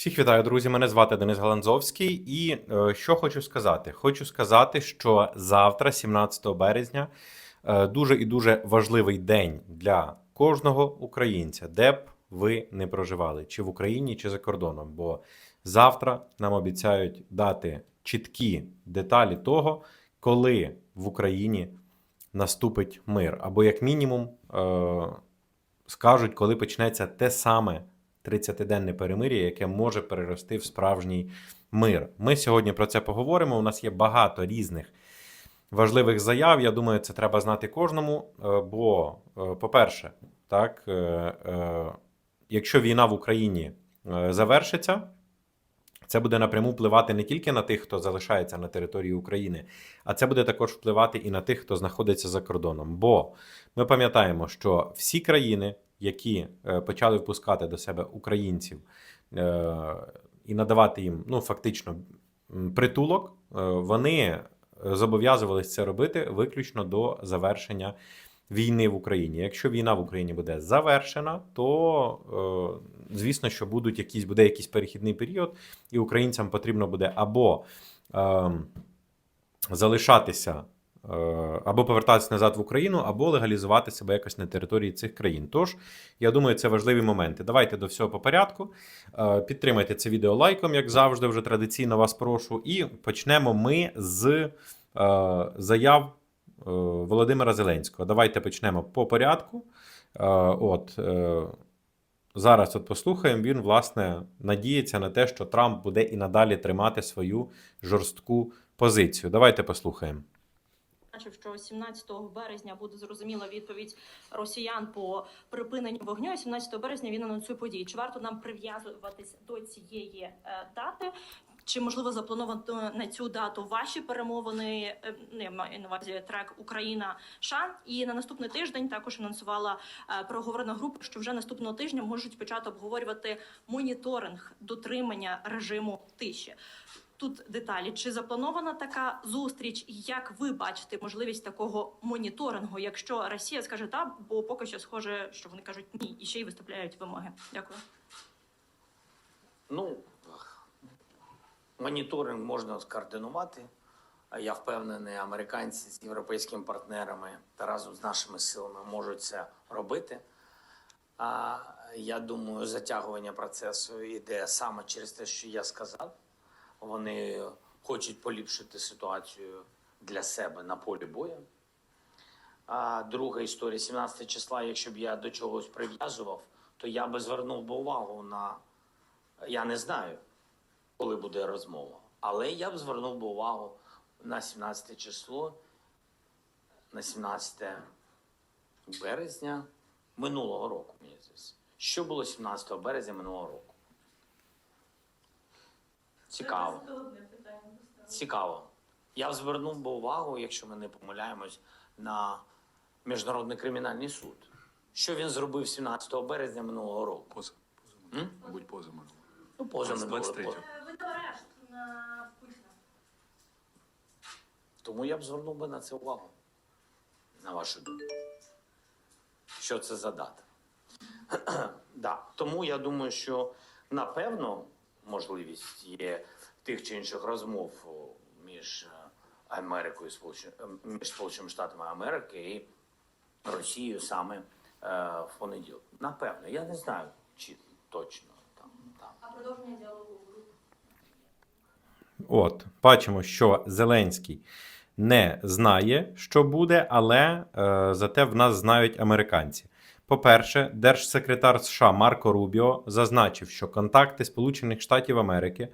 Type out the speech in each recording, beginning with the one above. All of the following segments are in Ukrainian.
Всіх вітаю, друзі. Мене звати Денис Галанзовський. І е, що хочу сказати? Хочу сказати, що завтра, 17 березня, е, дуже і дуже важливий день для кожного українця, де б ви не проживали, чи в Україні, чи за кордоном. Бо завтра нам обіцяють дати чіткі деталі того, коли в Україні наступить мир, або як мінімум е, скажуть, коли почнеться те саме 30-денне перемир'я, яке може перерости в справжній мир. Ми сьогодні про це поговоримо. У нас є багато різних важливих заяв. Я думаю, це треба знати кожному. е, Бо, е, по-перше, так, е, якщо війна в Україні завершиться, це буде напряму впливати не тільки на тих, хто залишається на території України, а це буде також впливати і на тих, хто знаходиться за кордоном. Бо ми пам'ятаємо, що всі країни, які е, почали впускати до себе українців е, і надавати їм ну, фактично притулок, е, вони зобов'язувалися це робити виключно до завершення війни в Україні. Якщо війна в Україні буде завершена, то звісно, що будуть якісь буде якийсь перехідний період, і українцям потрібно буде або е, залишатися. Е, Або повертатися назад в Україну, або легалізувати себе якось на території цих країн. Тож, я думаю, це важливі моменти. Давайте до всього по порядку. Е, Підтримайте це відео лайком, як завжди, вже традиційно вас прошу. І почнемо ми з е, заяв Володимира Зеленського. Давайте почнемо по порядку. От зараз от послухаємо. Він власне надіється на те, що Трамп буде і надалі тримати свою жорстку позицію. Давайте послухаємо. Бачив, що 17 березня буде зрозуміла відповідь росіян по припиненню вогню. а 17 березня він анонсує події. Чи варто нам прив'язуватись до цієї е, дати? Чи можливо заплановано на цю дату ваші перемовини? Не маю на увазі трек Україна США. І на наступний тиждень також анонсувала е, переговорна група, що вже наступного тижня можуть почати обговорювати моніторинг дотримання режиму тиші. Тут деталі. Чи запланована така зустріч? Як ви бачите можливість такого моніторингу, якщо Росія скаже так, бо поки що схоже, що вони кажуть ні, і ще й виставляють вимоги. Дякую. Ну, моніторинг можна скоординувати. Я впевнений, американці з європейськими партнерами та разом з нашими силами можуть це робити. А я думаю, затягування процесу йде саме через те, що я сказав. Вони хочуть поліпшити ситуацію для себе на полі бою. А друга історія, 17 числа, якщо б я до чогось прив'язував, то я би звернув би увагу на я не знаю, коли буде розмова, але я б звернув би увагу на 17 число, на 17 березня минулого року. Мені здається. Що було 17 березня минулого року? Цікаво. Цікаво. Я б звернув би увагу, якщо ми не помиляємось, на Міжнародний кримінальний суд. Що він зробив 17 березня минулого року? Поза. М? Мабуть, поза минулого. Ну, поза минулого 23-го. року. Видав арешт на Путіна. Тому я б звернув би на це увагу. На вашу думку. Що це за дата? да. Тому я думаю, що напевно можливість є тих чи інших розмов між е, Америкою, е, між Сполученими Штатами Америки і Росією саме е, в понеділок. Напевно, я не знаю, чи точно там. там. А продовження діалогу От, бачимо, що Зеленський не знає, що буде, але е, зате в нас знають американці. По-перше, держсекретар США Марко Рубіо зазначив, що контакти Сполучених Штатів Америки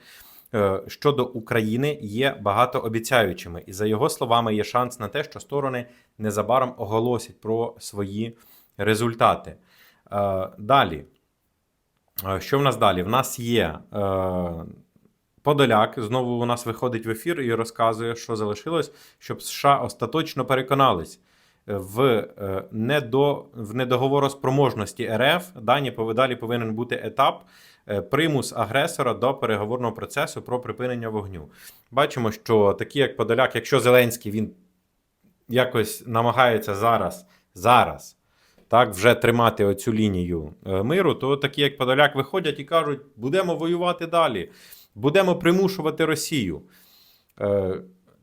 е, щодо України є багатообіцяючими, і за його словами, є шанс на те, що сторони незабаром оголосять про свої результати. Е, далі. Е, Що в нас далі? В нас є Подоляк знову у нас виходить в ефір і розказує, що залишилось, щоб США остаточно переконались в, е, недо, в недоговороспроможності РФ. Дані далі повинен бути етап е, примус агресора до переговорного процесу про припинення вогню. Бачимо, що такі, як Подоляк, якщо Зеленський він якось намагається зараз, зараз так, вже тримати оцю лінію е, миру, то такі, як Подоляк, виходять і кажуть, будемо воювати далі, будемо примушувати Росію.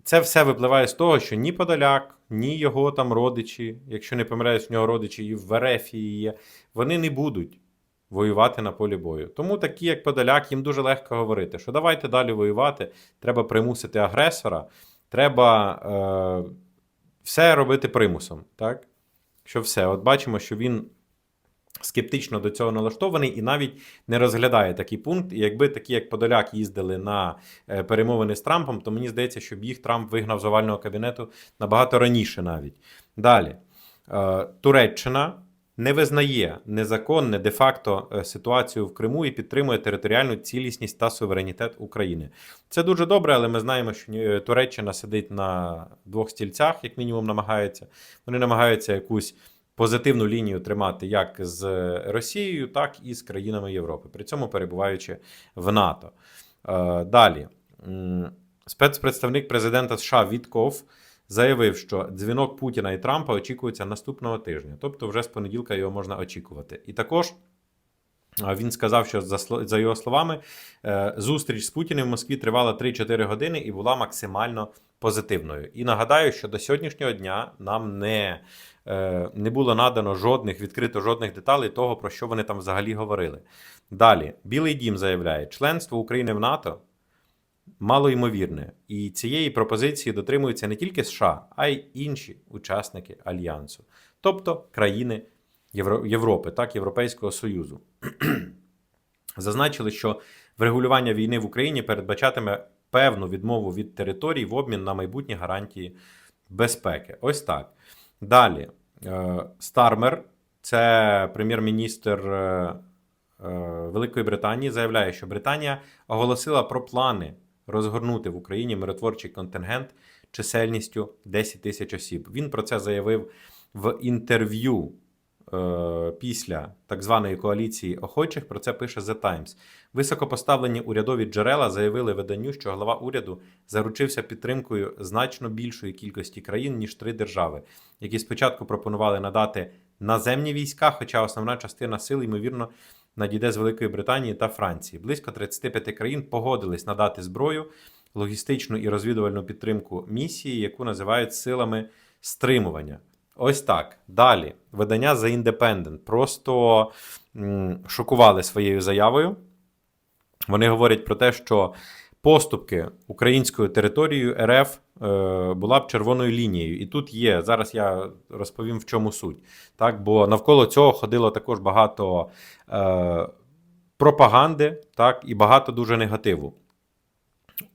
Це все випливає з того, що ні Подоляк, ні його там родичі, якщо не помиляюсь, в нього родичі і в Верефії є, вони не будуть воювати на полі бою. Тому такі, як Подоляк, їм дуже легко говорити, що давайте далі воювати, треба примусити агресора, треба е, все робити примусом. Так? Що все, от бачимо, що він скептично до цього налаштований і навіть не розглядає такий пункт. І якби такі, як Подоляк, їздили на е, перемовини з Трампом, то мені здається, щоб їх Трамп вигнав з овального кабінету набагато раніше навіть. Далі. Е, Туреччина не визнає незаконне де-факто е, ситуацію в Криму і підтримує територіальну цілісність та суверенітет України. Це дуже добре, але ми знаємо, що Туреччина сидить на двох стільцях, як мінімум, намагається. Вони намагаються якусь позитивну лінію тримати як з Росією, так і з країнами Європи, при цьому перебуваючи в НАТО. Е, Далі. Спецпредставник президента США Вітков заявив, що дзвінок Путіна і Трампа очікується наступного тижня, тобто вже з понеділка його можна очікувати. І також він сказав, що за, його словами, е, зустріч з Путіним в Москві тривала 3-4 години і була максимально позитивною. І нагадаю, що до сьогоднішнього дня нам не, е, не було надано жодних, відкрито жодних деталей того, про що вони там взагалі говорили. Далі, Білий Дім заявляє, членство України в НАТО малоймовірне, і цієї пропозиції дотримуються не тільки США, а й інші учасники альянсу, тобто країни Європи, так, Європейського Союзу. Зазначили, що врегулювання війни в Україні передбачатиме певну відмову від територій в обмін на майбутні гарантії безпеки. Ось так. Далі. Е, Стармер, це прем'єр-міністр е, е, Великої Британії, заявляє, що Британія оголосила про плани розгорнути в Україні миротворчий контингент чисельністю 10 тисяч осіб. Він про це заявив в інтерв'ю після так званої коаліції охочих. Про це пише The Times. Високопоставлені урядові джерела заявили виданню, що голова уряду заручився підтримкою значно більшої кількості країн, ніж три держави, які спочатку пропонували надати наземні війська, хоча основна частина сил, ймовірно, надійде з Великої Британії та Франції. Близько 35 країн погодились надати зброю, логістичну і розвідувальну підтримку місії, яку називають силами стримування. Ось так. Далі. Видання The Independent просто шокували своєю заявою. Вони говорять про те, що поступки українською територією РФ е, була б червоною лінією. І тут є. Зараз я розповім, в чому суть. Так, бо навколо цього ходило також багато е, пропаганди, так, і багато дуже негативу.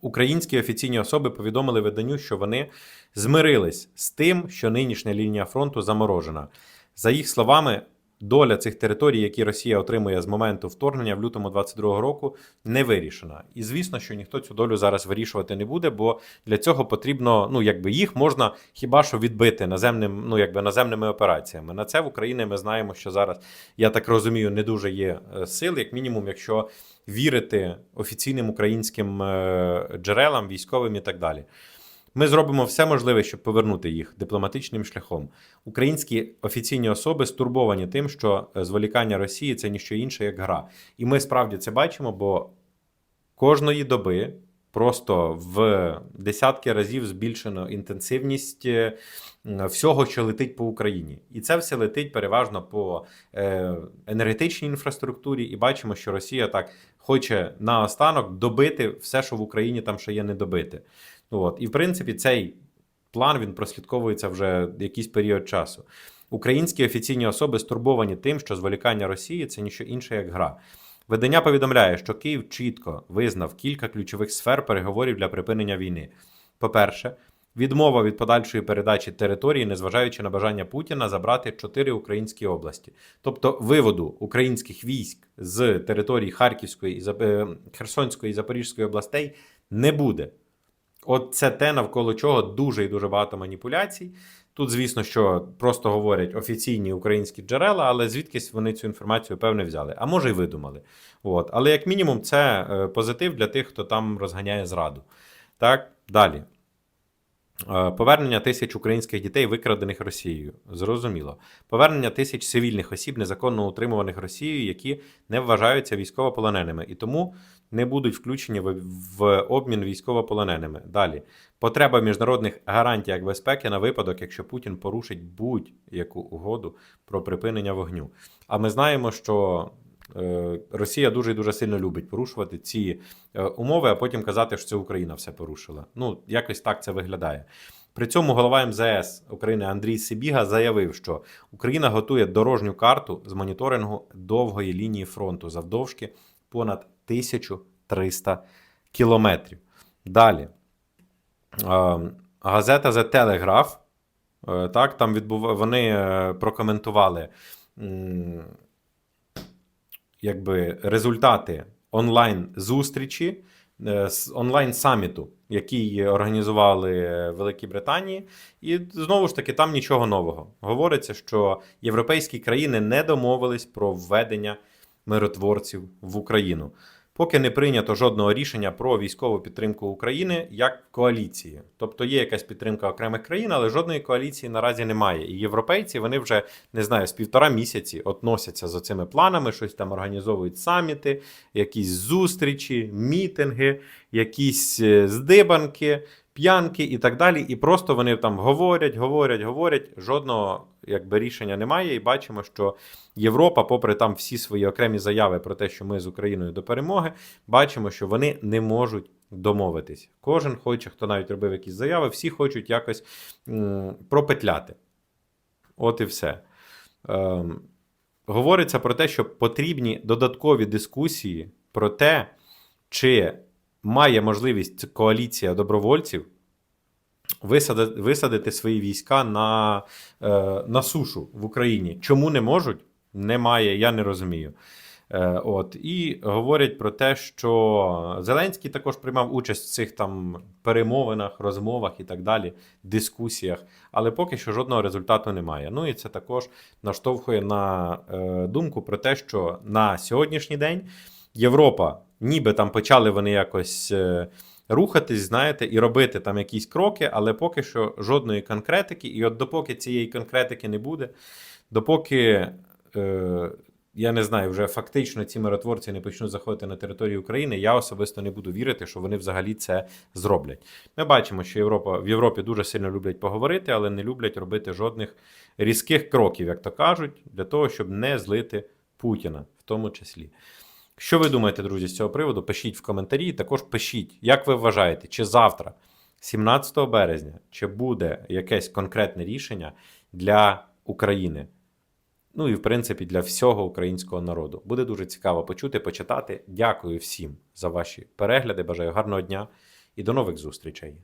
Українські офіційні особи повідомили виданню, що вони змирились з тим, що нинішня лінія фронту заморожена. За їх словами, доля цих територій, які Росія отримує з моменту вторгнення в лютому 22-го року, не вирішена. І звісно, що ніхто цю долю зараз вирішувати не буде, бо для цього потрібно, ну якби їх можна хіба що відбити наземним, ну якби наземними операціями. На це в Україні ми знаємо, що зараз, я так розумію, не дуже є е, сил, як мінімум, якщо вірити офіційним українським е, джерелам, військовим і так далі. Ми зробимо все можливе, щоб повернути їх дипломатичним шляхом. Українські офіційні особи стурбовані тим, що е, зволікання Росії це ніщо інше, як гра. І ми справді це бачимо, бо кожної доби просто в десятки разів збільшено інтенсивність е, всього, що летить по Україні. І це все летить переважно по е, енергетичній інфраструктурі. І бачимо, що Росія так хоче наостанок добити все, що в Україні там ще є недобите. От. І в принципі цей план він прослідковується вже якийсь період часу. Українські офіційні особи стурбовані тим, що зволікання Росії це ніщо інше, як гра. Видання повідомляє, що Київ чітко визнав кілька ключових сфер переговорів для припинення війни. По-перше, відмова від подальшої передачі території, незважаючи на бажання Путіна забрати чотири українські області, тобто виводу українських військ з території Харківської е, Херсонської і Запорізької областей не буде. От це те, навколо чого дуже і дуже багато маніпуляцій. Тут, звісно, що просто говорять офіційні українські джерела, але звідкись вони цю інформацію певне взяли, а може й видумали. От. Але як мінімум, це е, позитив для тих, хто там розганяє зраду. Так, далі. Е, Повернення тисяч українських дітей, викрадених Росією. Зрозуміло. Повернення тисяч цивільних осіб, незаконно утримуваних Росією, які не вважаються військовополоненими, і тому не будуть включені в, в обмін військовополоненими. Dалі. Потреба міжнародних гарантіях безпеки на випадок, якщо Путін порушить будь-яку угоду про припинення вогню. А ми знаємо, що е, Росія дуже і дуже сильно любить порушувати ці е, умови, а потім казати, що це Україна все порушила. Ну, якось так це виглядає. При цьому голова МЗС України Андрій Сибіга заявив, що Україна готує дорожню карту з моніторингу довгої лінії фронту завдовжки понад 1300 кілометрів. Далі. Е, Газета The Telegraph, е, так, там відбув... вони е, прокоментували якби, результати онлайн-зустрічі, з онлайн-саміту, який організували в Великій Британії. І знову ж таки, там нічого нового. Говориться, що європейські країни не домовились про введення миротворців в Україну. Поки не прийнято жодного рішення про військову підтримку України як коаліції. Тобто є якась підтримка окремих країн, але жодної коаліції наразі немає. І європейці вони вже не знаю, з півтора місяці относяться за цими планами, щось там організовують саміти, якісь зустрічі, мітинги, якісь е, здибанки, п'янки і так далі. І просто вони там говорять, говорять, говорять. Жодного якби рішення немає. І бачимо, що Європа, попри там всі свої окремі заяви про те, що ми з Україною до перемоги, бачимо, що вони не можуть домовитись. Кожен хоче, хто навіть робив якісь заяви, всі хочуть якось м, пропетляти. От і все. Ем, говориться про те, що потрібні додаткові дискусії про те, чи має можливість коаліція добровольців висадити, висадити свої війська на, е, на сушу в Україні. Чому не можуть? Немає, я не розумію. Е, от і говорять про те, що Зеленський також приймав участь в цих там перемовинах, розмовах і так далі, дискусіях, але поки що жодного результату немає. Ну і це також наштовхує на е, думку про те, що на сьогоднішній день Європа, ніби там почали вони якось. Е, Рухатись, знаєте, і робити там якісь кроки, але поки що жодної конкретики. І от допоки цієї конкретики не буде, допоки е, я не знаю, вже фактично ці миротворці не почнуть заходити на територію України, я особисто не буду вірити, що вони взагалі це зроблять. Ми бачимо, що Європа в Європі дуже сильно люблять поговорити, але не люблять робити жодних різких кроків, як то кажуть, для того, щоб не злити Путіна, в тому числі. Що ви думаєте, друзі, з цього приводу? Пишіть в коментарі. Також пишіть, як ви вважаєте, чи завтра, 17 березня, чи буде якесь конкретне рішення для України? Ну і в принципі для всього українського народу. Буде дуже цікаво почути, почитати. Дякую всім за ваші перегляди. Бажаю гарного дня і до нових зустрічей.